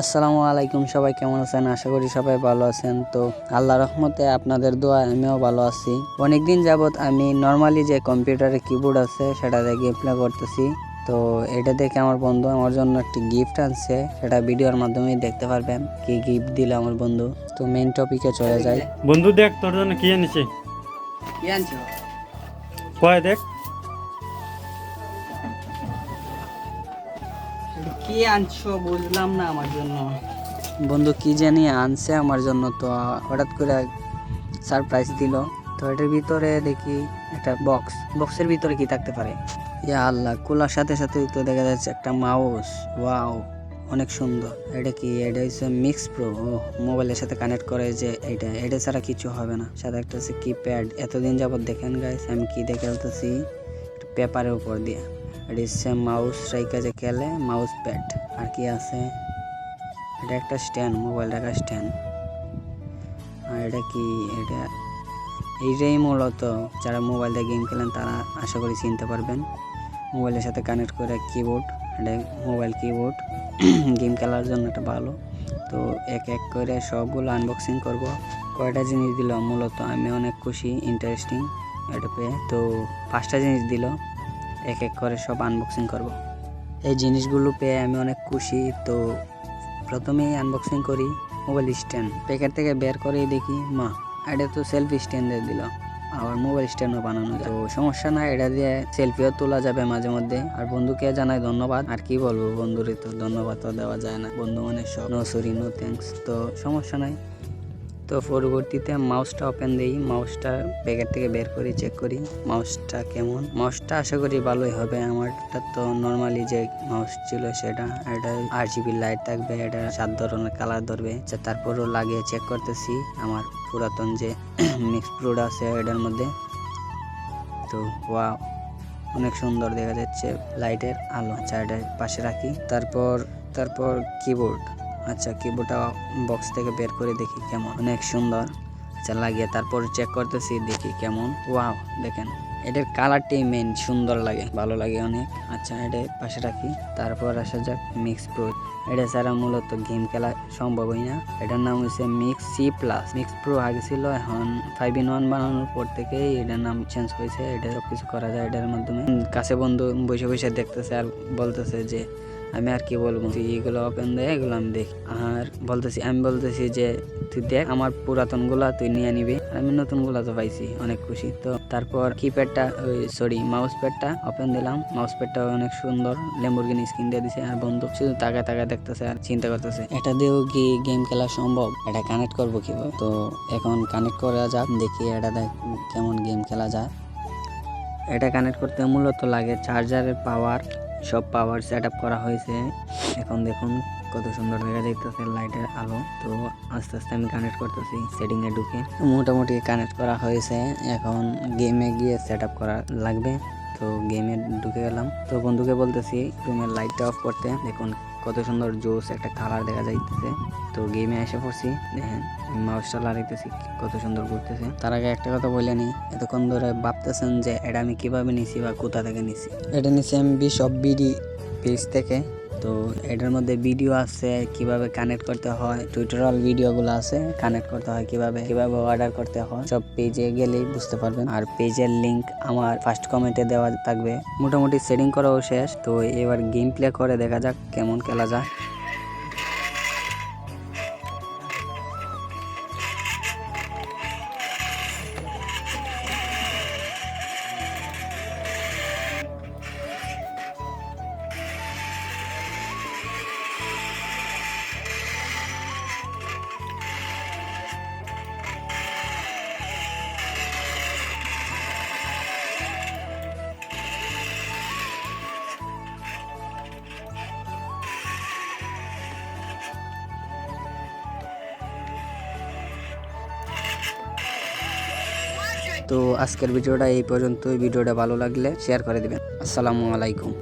আসসালামু আলাইকুম সবাই কেমন আছেন? আশা করি সবাই ভালো আছেন। তো আল্লাহ রহমতে আপনাদের দোয়া আমিও ভালো আছি। অনেকদিন যাবত আমি নর্মালি যে কম্পিউটারে কিবোর্ড আছে সেটা দিয়ে গেম প্লে করতেছি। তো এটা দেখে আমার বন্ধু আমার জন্য একটি গিফট আনছে সেটা ভিডিওর মাধ্যমে দেখতে পারবেন। কি গিফট দিল আমার বন্ধু? তো মেইন টপিকে চলে যায় বন্ধু দেখ তোর জন্য কি এনেছি কি আনছো? কয় দেখ। কি আনছো বুঝলাম না আমার জন্য। বন্ধু কি জানি আনছে আমার জন্য তো হঠাৎ করে সারপ্রাইজ দিল। তো এটার ভিতরে দেখি একটা বক্স বক্সের ভিতরে কি থাকতে পারে? ইয়া আল্লাহ খোলার সাথে সাথে তো দেখা যাচ্ছে একটা মাউস ওয়াও অনেক সুন্দর। এটা কি, এটা হচ্ছে মিক্স প্রো ও, মোবাইলের সাথে কানেক্ট করে যে এটা এটা ছাড়া কিছু হবে না। সাথে একটা হচ্ছে কিপ্যাড এতদিন যাবত দেখেন গাইস আমি কি দেখে ফেলতেছি? পেপারের উপর দিয়ে। এটা হচ্ছে মাউস রাইকা যে খেলে মাউস প্যাড আর কি আছে? এটা একটা স্ট্যান্ড মোবাইল রাখার স্ট্যান্ড আর এটা কি, এটা এইটাই মূলত যারা মোবাইল দিয়ে গেম খেলেন, তারা আশা করি চিনতে পারবেন। মোবাইলের সাথে কানেক্ট করে কিবোর্ড এটা মোবাইল কিবোর্ড গেম খেলার জন্য এটা ভালো। তো এক এক করে সবগুলো আনবক্সিং করব। কয়টা জিনিস দিল? মূলত আমি অনেক খুশি ইন্টারেস্টিং এটা পেয়ে। তো পাঁচটা জিনিস দিল। এক এক করে সব আনবক্সিং করব। এই জিনিসগুলো পেয়ে আমি অনেক খুশি। তো প্রথমেই আনবক্সিং করি মোবাইল স্ট্যান্ড প্যাকেট থেকে বের করেই দেখি, মা, এটা তো সেলফি স্ট্যান্ডে দিল। আবার মোবাইল স্ট্যান্ডও বানানো। তো সমস্যা না এটা দিয়ে সেলফিও তোলা যাবে মাঝে মধ্যে। আর বন্ধুকে জানাই ধন্যবাদ। আর কি বলব বন্ধুরে তো ধন্যবাদ তো দেওয়া যায় না। বন্ধু মানে সব। নো সরি নো থ্যাংকস তো সমস্যা নাই। তো পরবর্তীতে মাউসটা ওপেন দিই মাউসটা প্যাকেট থেকে বের করি চেক করি মাউসটা কেমন। মাউসটা আশা করি ভালোই হবে, আমারটা তো নর্মালি যে মাউস ছিল সেটা, এটা আর জিবি লাইট থাকবে, এটা সাত ধরনের কালার ধরবে তারপরও লাগিয়ে চেক করতেছি, আমার পুরাতন যে মিক্স প্রোড আছে এটার মধ্যে। তো ওয়া, অনেক সুন্দর দেখা যাচ্ছে লাইটের আলো এটা পাশে রাখি। তারপর তারপর কিবোর্ড আচ্ছা কিবোর্ডটা বক্স থেকে বের করে দেখি কেমন। অনেক সুন্দর। আচ্ছা লাগিয়ে তারপর চেক করতেছি, দেখি কেমন। ওয়াও দেখেন, এটার কালারটি মেন সুন্দর লাগে, ভালো লাগে অনেক। আচ্ছা এটা পাশে রাখি, তারপর আসা যাক মিক্স প্রো এটা ছাড়া মূলত গেম খেলা সম্ভবই না। এটার নাম হচ্ছে mix C plus mix pro আগে ছিল, এখন ফাইভ ইন ওয়ান বানানোর পর থেকেই এটার নাম চেঞ্জ হয়েছে। এটা সব কিছু করা যায় এটার মাধ্যমে। কাছে বন্ধু বসে বসে দেখতেছে আর বলতেছে যে আমি আর কি বলব? তুই এগুলো ওপেন দেয় এগুলো আমি দেখি। আর বলতেছি, আমি বলতেছি যে, তুই দেখ আমার পুরাতনগুলা তুই নিয়ে নিবি। আমি নতুনগুলা তো পাইছি, অনেক খুশি। তো তারপর কিপ্যাডটা ওই সরি মাউস প্যাডটা ওপেন দিলাম। মাউস প্যাডটা অনেক সুন্দর লেম্বরগিনি স্ক্রিন দিয়ে দিছে। আর বন্ধু শুধু তাকায় তাকায় দেখতেছে আর চিন্তা করতেছে, এটা দিয়েও কি গেম খেলা সম্ভব? এটা কানেক্ট করব কীভাবে? তো এখন কানেক্ট করা যাক, দেখি এটা দেখ কেমন গেম খেলা যায়। এটা কানেক্ট করতে মূলত লাগে চার্জারের পাওয়ার সব পাওয়ার সেট করা হয়েছে। এখন দেখুন কত সুন্দর দেখা দেখতেছে লাইটের আলো। তো আস্তে আস্তে আমি কানেক্ট করতেছি সেটিং এ ঢুকে। মোটামুটি কানেক্ট করা হয়েছে। এখন গেমে গিয়ে সেট করা লাগবে। তো গেমে ঢুকে গেলাম। তো বন্ধুকে বলতেছি রুমের লাইটটা অফ করতে। দেখুন কত সুন্দর জোস একটা কালার দেখা যাইতেছে। তো গেমে এসে পড়ছি। দেখেন মাউসটা লাগাইতেছি, কত সুন্দর ঘুরতেছে। তার আগে একটা কথা বলে নি এতক্ষণ ধরে ভাবতেছেন যে এটা আমি কীভাবে নিছি বা কোথা থেকে নিছি? এটা নিছি আমি বিশ অফ বিডি পেজ থেকে। তো এটার মধ্যে ভিডিও আছে কীভাবে কানেক্ট করতে হয় টিউটোরিয়াল ভিডিওগুলো আছে কানেক্ট করতে হয় কীভাবে কীভাবে অর্ডার করতে হয়, সব পেজে গেলেই বুঝতে পারবেন। আর পেজের লিংক আমার ফার্স্ট কমেন্টে দেওয়া থাকবে। মোটামুটি সেটিং করাও শেষ, তো এবার গেম প্লে করে দেখা যাক কেমন খেলা যায়। তো আজকের ভিডিওটা এই পর্যন্ত ভিডিওটা ভালো লাগলে শেয়ার করে দেবেন। আসসালামু আলাইকুম।